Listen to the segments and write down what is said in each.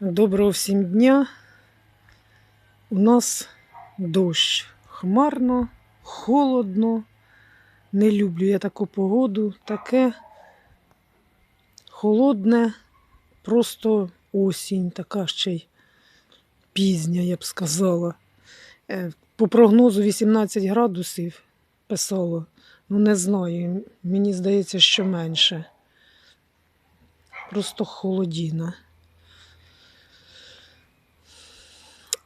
Доброго всім дня. У нас дощ. Хмарно, холодно. Не люблю я таку погоду. Таке холодне, просто осінь, така ще й пізня, я б сказала. Е, По прогнозу 18 градусів писало. Ну, не знаю. Мені здається, що менше. Просто холодіна.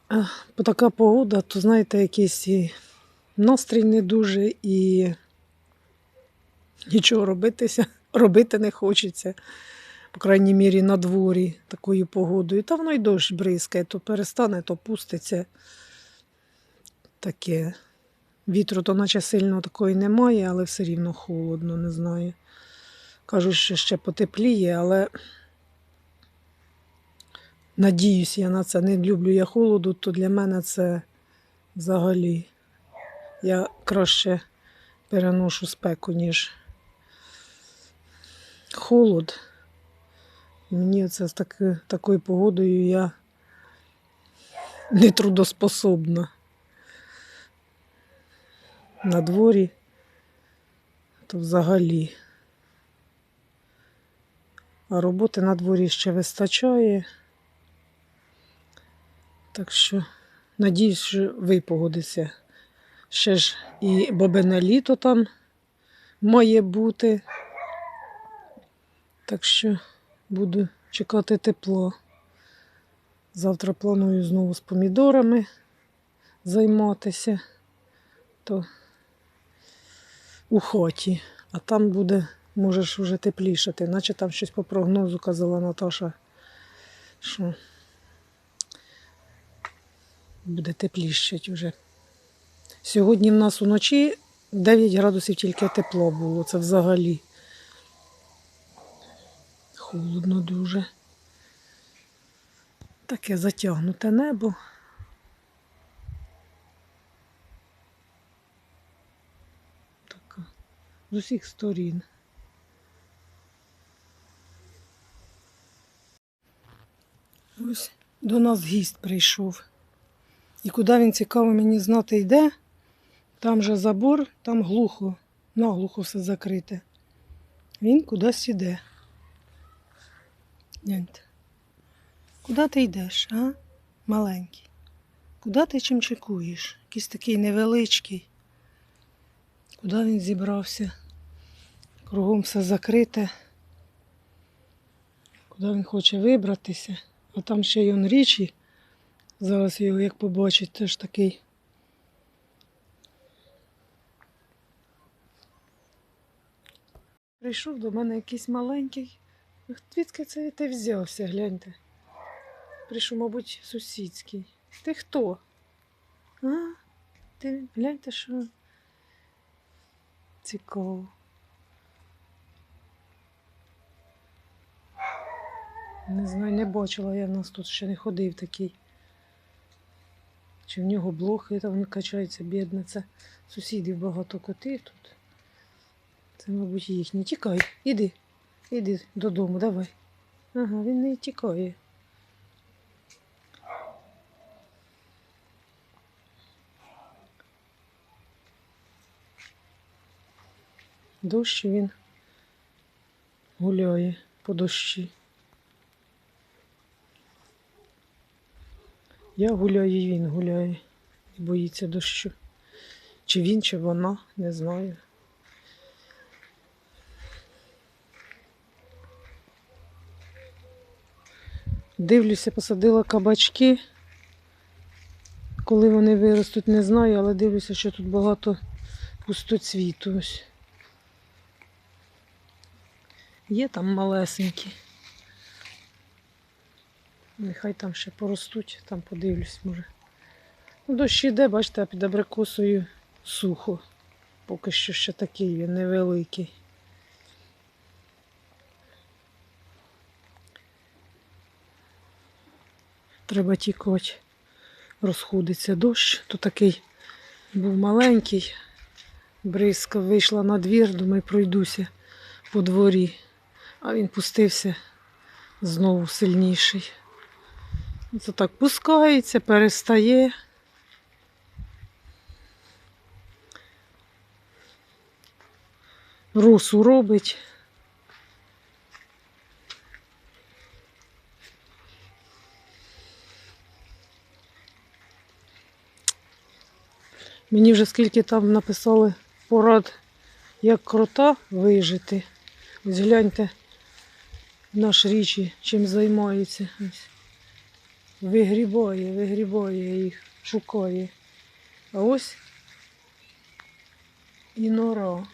А, Бо така погода, то знаєте, якийсь і настрій не дуже і нічого робитися, робити не хочеться. По крайній мірі на дворі такою погодою. Та воно й дощ бризкає, то перестане, то пуститься. Таке. Вітру то наче сильно такої немає, але все рівно холодно, не знаю. Кажуть, що ще потепліє, але надіюсь я на це. Не люблю я холоду, то для мене це взагалі. Я краще переношу спеку, ніж холод. Мені це з таки, такою погодою я не трудоспособна. На дворі, то взагалі. А роботи на дворі ще вистачає. Так що, надіюсь, що ви погодиться. Ще ж і бобине літо там має бути. Так що буду чекати тепло. Завтра планую знову з помідорами займатися. То у хаті, а там буде, можеш вже теплішати. Наче там щось по прогнозу казала Наташа, що буде теплішать вже. Сьогодні в нас уночі 9 градусів тільки тепло було. Це взагалі. Холодно дуже. Таке затягнуте небо. Така. З усіх сторін. Ось до нас гість прийшов. І куди він цікаво мені знати йде, там же забор, там глухо, наглухо все закрите. Він кудись іде. Гляньте. Куди ти йдеш, а? Маленький. Куди ти чим чекуєш? Якийсь такий невеличкий. Куди він зібрався? Кругом все закрите. Куди він хоче вибратися? А там ще й он річі. Зараз його як побачить, теж такий. Прийшов до мене якийсь маленький. Звідки це ти взявся, гляньте. Прийшов, мабуть, сусідський. Ти хто? А? Ти гляньте, що цікаво. Не знаю, не бачила, я в нас тут ще не ходив такий. Чи в нього блохи там качаються, бідниця. Сусідів багато котів тут. Це, мабуть, їхні. Тікай, іди, іди додому, давай. Ага, він не тікає. Дощ він гуляє по дощі. Я гуляю, і він гуляє і боїться дощу. Чи він, чи вона, не знаю. Дивлюся, посадила кабачки. Коли вони виростуть, не знаю, але дивлюся, що тут багато пустоцвіту. Ось. Є там малесенькі. Нехай там ще поростуть, там подивлюсь, може. Ну, дощ іде, бачите, під абрикосою сухо. Поки що ще такий він невеликий. Треба тікати. Розходиться дощ. То такий був маленький. Бризка вийшла на двір, думаю, пройдуся по дворі. А він пустився знову сильніший. Це так пускається, перестає. Росу робить. Мені вже скільки там написали порад, як крота вижити. Ось гляньте, наш річі чим займається. Ось. Вигрібає, вигрібає їх, шукає. А ось і нора.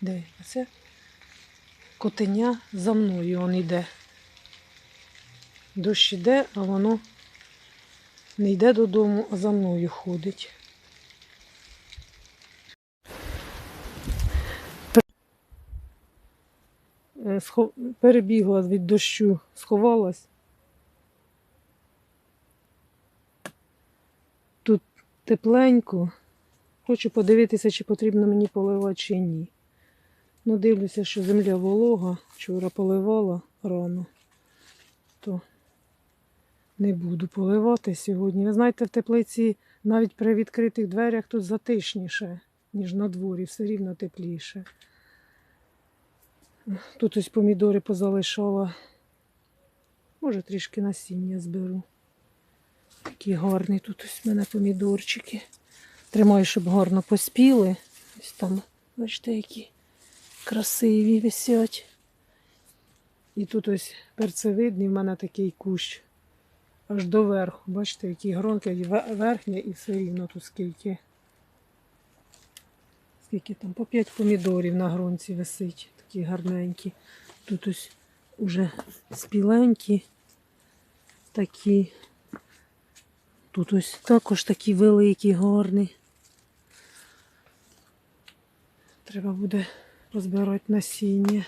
Де? А це котеня за мною он йде. Дощ іде, а воно не йде додому, а за мною ходить. Е, Перебігла від дощу, сховалась. Тут тепленько. Хочу подивитися, чи потрібно мені поливати, чи ні. Ну, дивлюся, що земля волога. Вчора поливала рано, то не буду поливати сьогодні. Ви знаєте, в теплиці навіть при відкритих дверях тут затишніше, ніж на дворі, все рівно тепліше. Тут ось помідори позалишала. Може, трішки насіння зберу. Такі гарні тут ось в мене помідорчики. Тримаю, щоб гарно поспіли. Ось там, бачите, які красиві висять. І тут ось перцевидний в мене такий кущ. Аж до верху. Бачите, які гронки, верхня і все рівно тут скільки. Скільки там? По 5 помідорів на гронці висить. Такі гарненькі. Тут ось уже спіленькі. Такі. Тут ось також такі великі, гарні. Треба буде розбирати насіння.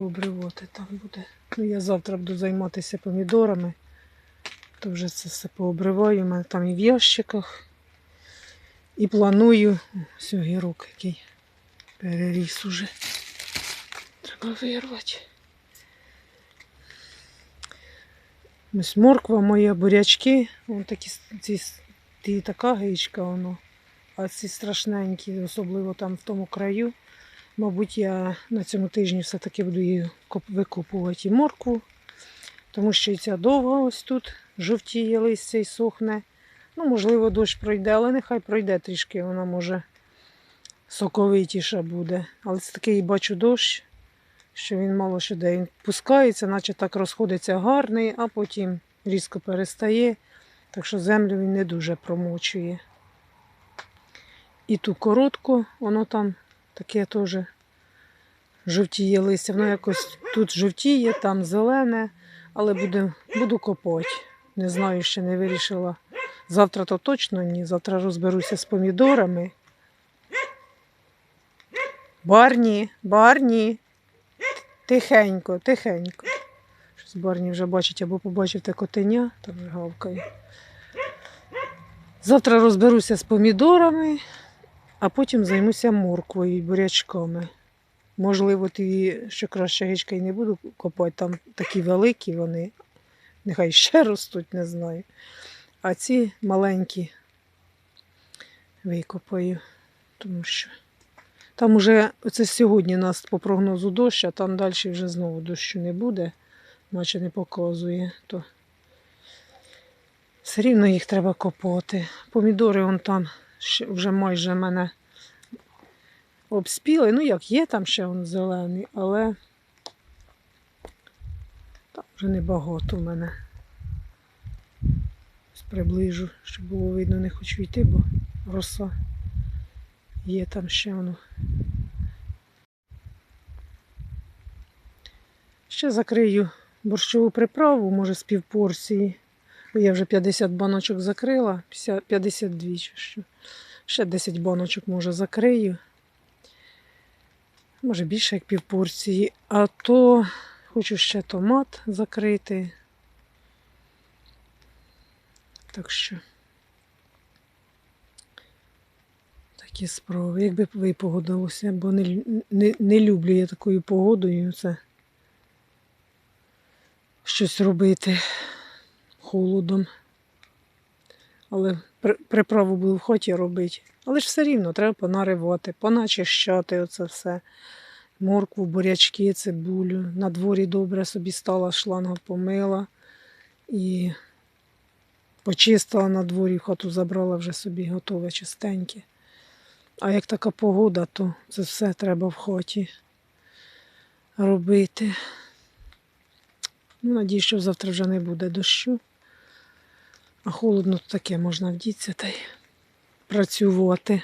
Обривати там буде. Ну, я завтра буду займатися помідорами. То вже це все пообриваю. У мене там і в ящиках. І планую. Ось огірок який переріс уже. Треба вирвати. Ось морква моя, бурячки. Вон такі с- ці, така гичка воно. А ці страшненькі, особливо там в тому краю. Мабуть, я на цьому тижні все-таки буду її викопувати і моркву, тому що і ця довга ось тут жовтіє листя і сохне. Ну, можливо, дощ пройде, але нехай пройде трішки, вона може соковитіша буде. Але це такий бачу дощ, що він мало що де. Пускається, наче так розходиться гарний, а потім різко перестає. Так що землю він не дуже промочує. І ту коротку, воно там таке теж жовтіє листя. Воно якось тут жовтіє, там зелене, але буду, буду копати. Не знаю, ще не вирішила. Завтра то точно ні. Завтра розберуся з помідорами. Барні, барні. Тихенько, тихенько. Щось Барні вже бачить або побачив те котеня, там вже гавкає. Завтра розберуся з помідорами, а потім займуся морквою і бурячками. Можливо, ті, що краще гичка і не буду копати, там такі великі вони. Нехай ще ростуть, не знаю. А ці маленькі викопаю, тому що там уже оце сьогодні нас по прогнозу дощ, а там далі вже знову дощу не буде, наче не показує. То все рівно їх треба копати. Помідори вон там вже майже мене обспіли. Ну як є там ще он зелений, але там вже небагато в мене. Приближу, щоб було видно, не хочу йти, бо роса є там ще воно. Ще закрию борщову приправу, може з півпорції. Я вже 50 баночок закрила, 52 чи що. Ще 10 баночок, може, закрию. Може більше як півпорції. А то хочу ще томат закрити. Так що. Такі справи. Якби ви погодилися, бо не, не, не люблю я такою погодою. Це щось робити холодом. Але при- приправу буду в хаті робити. Але ж все рівно треба понаривати, поначищати оце все. Моркву, бурячки, цибулю. На дворі добре собі стала шланга помила і почистила на дворі, в хату забрала вже собі готове чистеньке. А як така погода, то це все треба в хаті робити. Ну, надію, що завтра вже не буде дощу. А холодно то таке можна вдітися та й працювати.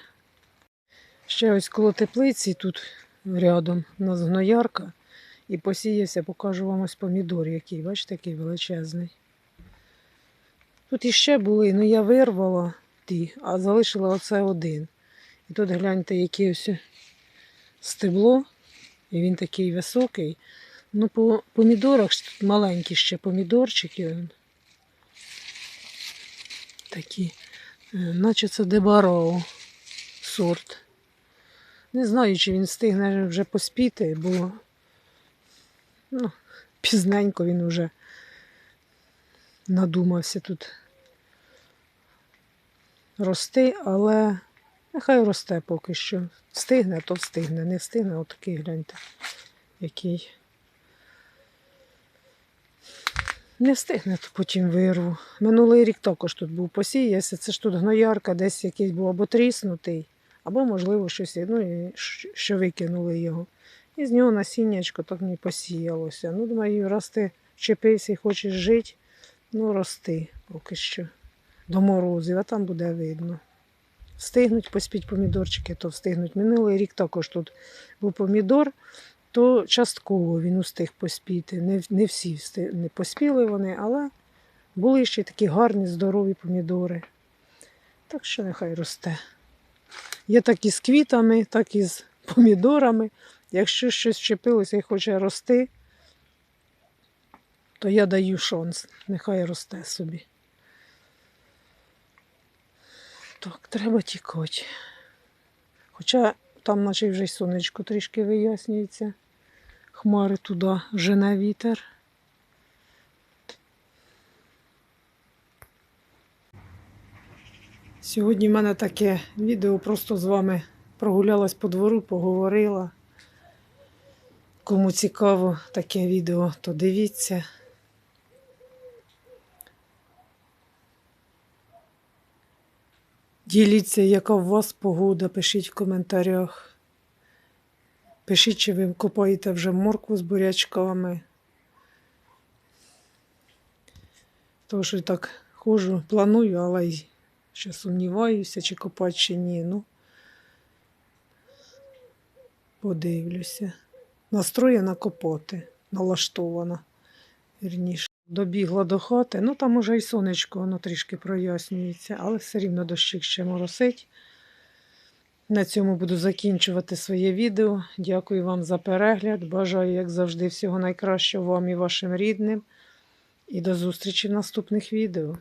Ще ось коло теплиці тут рядом у нас гноярка. І посіявся, покажу вам ось помідор, який, бачите, який величезний. Тут іще були, ну я вирвала ті, а залишила оце один. І тут гляньте, яке ось стебло, і він такий високий. Ну, по помідорах тут маленькі ще помідорчики. Такі, е, наче це дебароу сорт. Не знаю, чи він встигне вже поспіти, бо ну, пізненько він вже надумався тут рости, але нехай росте поки що. Встигне, то встигне, не встигне, отакий гляньте, який. Не встигне, то потім вирву. Минулий рік також тут був посіявся. Це ж тут гноярка, десь якийсь був або тріснутий, або, можливо, щось, ну, що викинули його. І з нього насіннячко так не посіялося. Ну, думаю, раз ти вчепився і хочеш жити, ну рости поки що. До морозів, а там буде видно. Встигнуть поспіть помідорчики, то встигнуть. Минулий рік також тут був помідор, то частково він устиг поспіти. Не, не всі встиг, не поспіли вони, але були ще такі гарні, здорові помідори. Так що нехай росте. Є так і з квітами, так і з помідорами. Якщо щось вчепилося і хоче рости, то я даю шанс. Нехай росте собі. Так, треба тікати. Хоча там, наче вже й сонечко трішки вияснюється. Хмари туди жене вітер. Сьогодні в мене таке відео просто з вами прогулялась по двору, поговорила. Кому цікаво таке відео, то дивіться. Діліться, яка у вас погода, пишіть в коментарях. Пишіть, чи ви копаєте вже моркву з бурячками. Тому що так ходжу, планую, але й ще сумніваюся, чи копати, чи ні. Ну, подивлюся. Настроєна копати, налаштована. Вірніше. Добігла до хати. Ну там уже і сонечко, воно трішки прояснюється, але все рівно дощик ще моросить. На цьому буду закінчувати своє відео. Дякую вам за перегляд. Бажаю, як завжди, всього найкращого вам і вашим рідним. І до зустрічі в наступних відео.